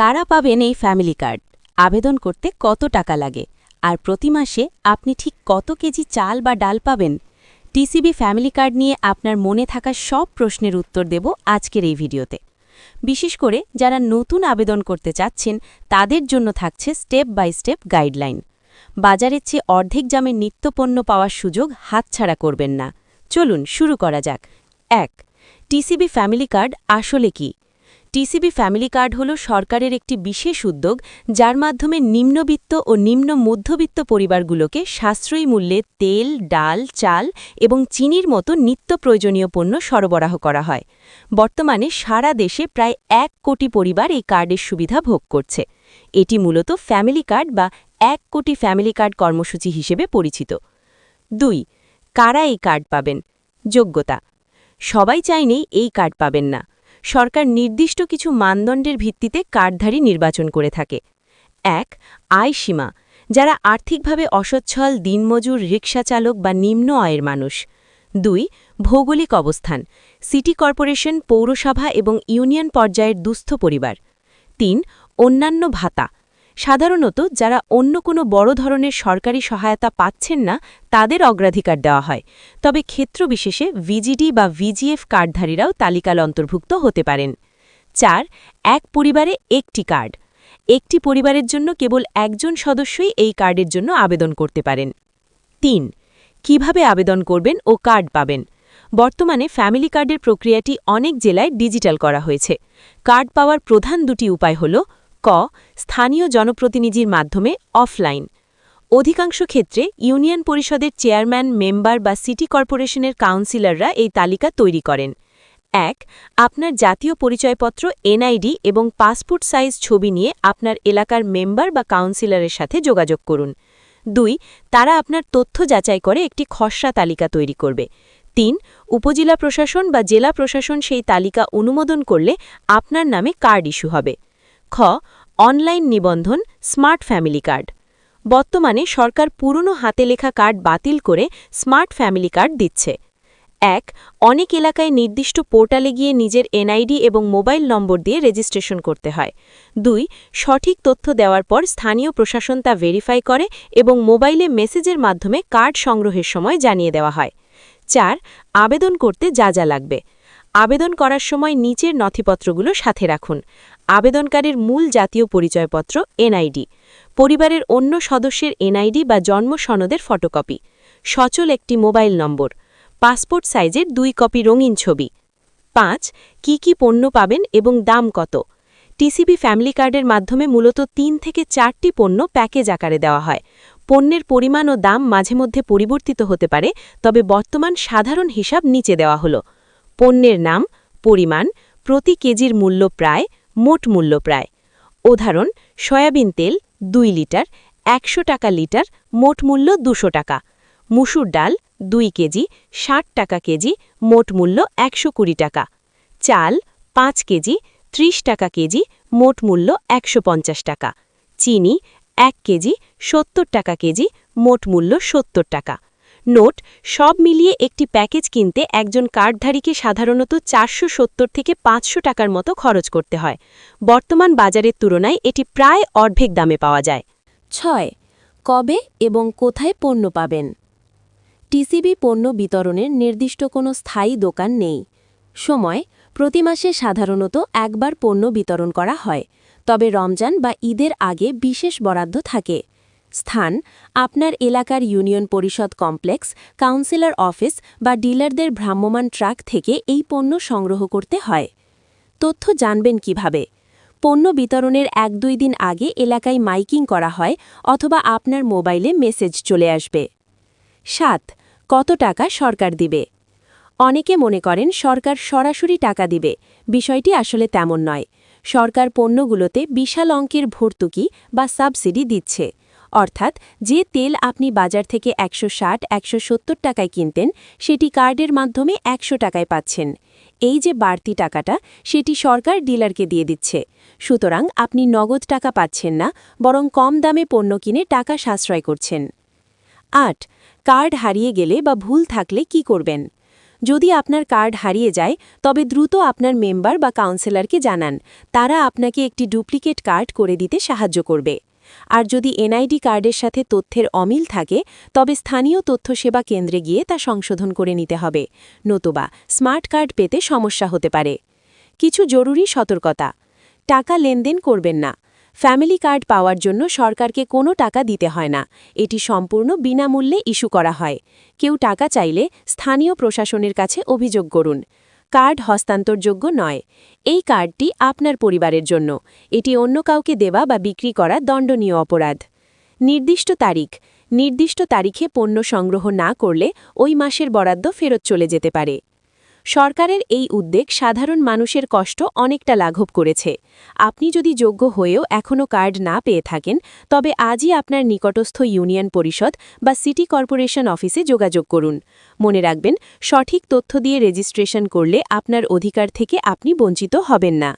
কারা পাবেন এই ফ্যামিলি কার্ড? আবেদন করতে কত টাকা লাগে? আর প্রতি মাসে আপনি ঠিক কত কেজি চাল বা ডাল পাবেন? টিসিবি ফ্যামিলি কার্ড নিয়ে আপনার মনে থাকা সব প্রশ্নের উত্তর দেব আজকের এই ভিডিওতে। বিশেষ করে যারা নতুন আবেদন করতে চাচ্ছেন, তাদের জন্য থাকছে স্টেপ বাই স্টেপ গাইডলাইন। বাজারের চেয়ে অর্ধেক জামের নিত্যপণ্য পাওয়ার সুযোগ হাতছাড়া করবেন না। চলুন শুরু করা যাক। এক, টিসিবি ফ্যামিলি কার্ড আসলে কি? টিসিবি ফ্যামিলি কার্ড হল সরকারের একটি বিশেষ উদ্যোগ, যার মাধ্যমে নিম্নবিত্ত ও নিম্ন মধ্যবিত্ত পরিবারগুলোকে সাশ্রয়ী মূল্যে তেল, ডাল, চাল এবং চিনির মতো নিত্য প্রয়োজনীয় পণ্য সরবরাহ করা হয়। বর্তমানে সারা দেশে প্রায় এক কোটি পরিবার এই কার্ডের সুবিধা ভোগ করছে। এটি মূলত ফ্যামিলি কার্ড বা এক কোটি ফ্যামিলি কার্ড কর্মসূচি হিসেবে পরিচিত। দুই, কারা এই কার্ড পাবেন? যোগ্যতা। সবাই চাইনেই এই কার্ড পাবেন না। সরকার নির্দিষ্ট কিছু মানদণ্ডের ভিত্তিতে কার্ডধারী নির্বাচন করে থাকে। এক, আয় সীমা। যারা আর্থিকভাবে অসচ্ছল, দিনমজুর রিক্সা চালক বা নিম্ন আয়ের মানুষ। দুই, ভৌগোলিক অবস্থান। সিটি কর্পোরেশন, পৌরসভা এবং ইউনিয়ন পর্যায়ের দুস্থ পরিবার। তিন, অন্যান্য ভাতা। সাধারণত যারা অন্য কোনো বড় ধরনের সরকারি সহায়তা পাচ্ছেন না, তাদের অগ্রাধিকার দেওয়া হয়। তবে ক্ষেত্রবিশেষে ভিজিডি বা ভিজিএফ কার্ডধারীরাও তালিকাল অন্তর্ভুক্ত হতে পারেন। চার, এক পরিবারে একটি কার্ড। একটি পরিবারের জন্য কেবল একজন সদস্যই এই কার্ডের জন্য আবেদন করতে পারেন। তিন, কীভাবে আবেদন করবেন ও কার্ড পাবেন? বর্তমানে ফ্যামিলি কার্ডের প্রক্রিয়াটি অনেক জেলায় ডিজিটাল করা হয়েছে। কার্ড পাওয়ার প্রধান দুটি উপায় হল ক, স্থানীয় জনপ্রতিনিধির মাধ্যমে অফলাইন। অধিকাংশ ক্ষেত্রে ইউনিয়ন পরিষদের চেয়ারম্যান, মেম্বার বা সিটি কর্পোরেশনের কাউন্সিলররা এই তালিকা তৈরি করেন। এক, আপনার জাতীয় পরিচয়পত্র, এনআইডি এবং পাসপোর্ট সাইজ ছবি নিয়ে আপনার এলাকার মেম্বার বা কাউন্সিলরের সাথে যোগাযোগ করুন। দুই, তারা আপনার তথ্য যাচাই করে একটি খসড়া তালিকা তৈরি করবে। তিন, উপজেলা প্রশাসন বা জেলা প্রশাসন সেই তালিকা অনুমোদন করলে আপনার নামে কার্ড ইস্যু হবে। খ অনলাইন নিবন্ধন, স্মার্ট ফ্যামিলি কার্ড। বর্তমানে সরকার পুরনো হাতে লেখা কার্ড বাতিল করে স্মার্ট ফ্যামিলি কার্ড দিচ্ছে। এক, অনেক এলাকায় নির্দিষ্ট পোর্টালে গিয়ে নিজের এনআইডি এবং মোবাইল নম্বর দিয়ে রেজিস্ট্রেশন করতে হয়। দুই, সঠিক তথ্য দেওয়ার পর স্থানীয় প্রশাসন তা ভেরিফাই করে এবং মোবাইলে মেসেজের মাধ্যমে কার্ড সংগ্রহের সময় জানিয়ে দেওয়া হয়। চার, আবেদন করতে যা যা লাগবে। আবেদন করার সময় নিচের নথিপত্রগুলো সাথে রাখুন। আবেদনকারীর মূল জাতীয় পরিচয়পত্র এনআইডি, পরিবারের অন্য সদস্যের এনআইডি বা জন্ম সনদের ফটোকপি, সচল একটি মোবাইল নম্বর, পাসপোর্ট সাইজের দুই কপি রঙিন ছবি। পাঁচ, কি কি পণ্য পাবেন এবং দাম কত? টিসিবি ফ্যামিলি কার্ডের মাধ্যমে মূলত তিন থেকে চারটি পণ্য প্যাকেজ আকারে দেওয়া হয়। পণ্যের পরিমাণ ও দাম মাঝে মধ্যে পরিবর্তিত হতে পারে, তবে বর্তমান সাধারণ হিসাব নিচে দেওয়া হল। পণ্যের নাম, পরিমাণ, প্রতি কেজির মূল্য প্রায় মোট মূল্য প্রায়। উদাহরণ, সয়াবিন তেল দুই লিটার, একশো টাকা লিটার, মোট মূল্য দুশো টাকা। মুসুর ডাল দুই কেজি, ষাট টাকা কেজি, মোট মূল্য একশো কুড়ি টাকা। চাল পাঁচ কেজি, ত্রিশ টাকা কেজি, মোট মূল্য একশো পঞ্চাশ টাকা। চিনি এক কেজি, সত্তর টাকা কেজি, মোট মূল্য সত্তর টাকা। নোট, সব মিলিয়ে একটি প্যাকেজ কিনতে একজন কার্ডধারীকে সাধারণত চারশো সত্তর থেকে পাঁচশো টাকার মতো খরচ করতে হয়। বর্তমান বাজারের তুলনায় এটি প্রায় অর্ধেক দামে পাওয়া যায়। ছয়, কবে এবং কোথায় পণ্য পাবেন? টিসিবি পণ্য বিতরণের নির্দিষ্ট কোনো স্থায়ী দোকান নেই। সময়, প্রতি মাসে সাধারণত একবার পণ্য বিতরণ করা হয়, তবে রমজান বা ঈদের আগে বিশেষ বরাদ্দ থাকে। স্থান আপনার এলাকার ইউনিয়ন পরিষদ কমপ্লেক্স, কাউন্সিলর অফিস বা ডিলারদের ভ্রাম্যমান ট্রাক থেকে এই পণ্য সংগ্রহ করতে হয়। তথ্য জানবেন কীভাবে? পণ্য বিতরণের এক দুই দিন আগে এলাকায় মাইকিং করা হয় অথবা আপনার মোবাইলে মেসেজ চলে আসবে। সাত, কত টাকা সরকার দিবে? অনেকে মনে করেন সরকার সরাসরি টাকা দিবে। বিষয়টি আসলে তেমন নয়। সরকার পণ্যগুলোতে বিশাল অঙ্কের ভর্তুকি বা সাবসিডি দিচ্ছে। অর্থাৎ যে তেল আপনি বাজার থেকে একশো ষাট, একশো টাকায় কিনতেন, সেটি কার্ডের মাধ্যমে একশো টাকায় পাচ্ছেন। এই যে বাড়তি টাকাটা, সেটি সরকার ডিলারকে দিয়ে দিচ্ছে। সুতরাং আপনি নগদ টাকা পাচ্ছেন না, বরং কম দামে পণ্য কিনে টাকা সাশ্রয় করছেন। আট, কার্ড হারিয়ে গেলে বা ভুল থাকলে কি করবেন? যদি আপনার কার্ড হারিয়ে যায়, তবে দ্রুত আপনার মেম্বার বা কাউন্সিলরকে জানান। তারা আপনাকে একটি ডুপ্লিকেট কার্ড করে দিতে সাহায্য করবে। আর যদি এনআইডি কার্ডের সাথে তথ্যের অমিল থাকে, তবে স্থানীয় তথ্য সেবা কেন্দ্রে গিয়ে তা সংশোধন করে নিতে হবে। নতুবা, স্মার্ট কার্ড পেতে সমস্যা হতে পারে। কিছু জরুরি সতর্কতা। টাকা লেনদেন করবেন না। ফ্যামিলি কার্ড পাওয়ার জন্য সরকারকে কোনো টাকা দিতে হয় না। এটি সম্পূর্ণ বিনামূল্যে ইস্যু করা হয়। কেউ টাকা চাইলে স্থানীয় প্রশাসনের কাছে অভিযোগ করুন। কার্ড হস্তান্তরযোগ্য নয়। এই কার্ডটি আপনার পরিবারের জন্য। এটি অন্য কাউকে দেওয়া বা বিক্রি করা দণ্ডনীয় অপরাধ। নির্দিষ্ট তারিখ। নির্দিষ্ট তারিখে পণ্য সংগ্রহ না করলে ওই মাসের বরাদ্দ ফেরত চলে যেতে পারে। সরকারের এই উদ্যোগ সাধারণ মানুষের কষ্ট অনেকটা লাঘব করেছে। আপনি যদি যোগ্য হয়েও এখনও কার্ড না পেয়ে থাকেন, তবে আজই আপনার নিকটস্থ ইউনিয়ন পরিষদ বা সিটি কর্পোরেশন অফিসে যোগাযোগ করুন। মনে রাখবেন, সঠিক তথ্য দিয়ে রেজিস্ট্রেশন করলে আপনার অধিকার থেকে আপনি বঞ্চিত হবেন না।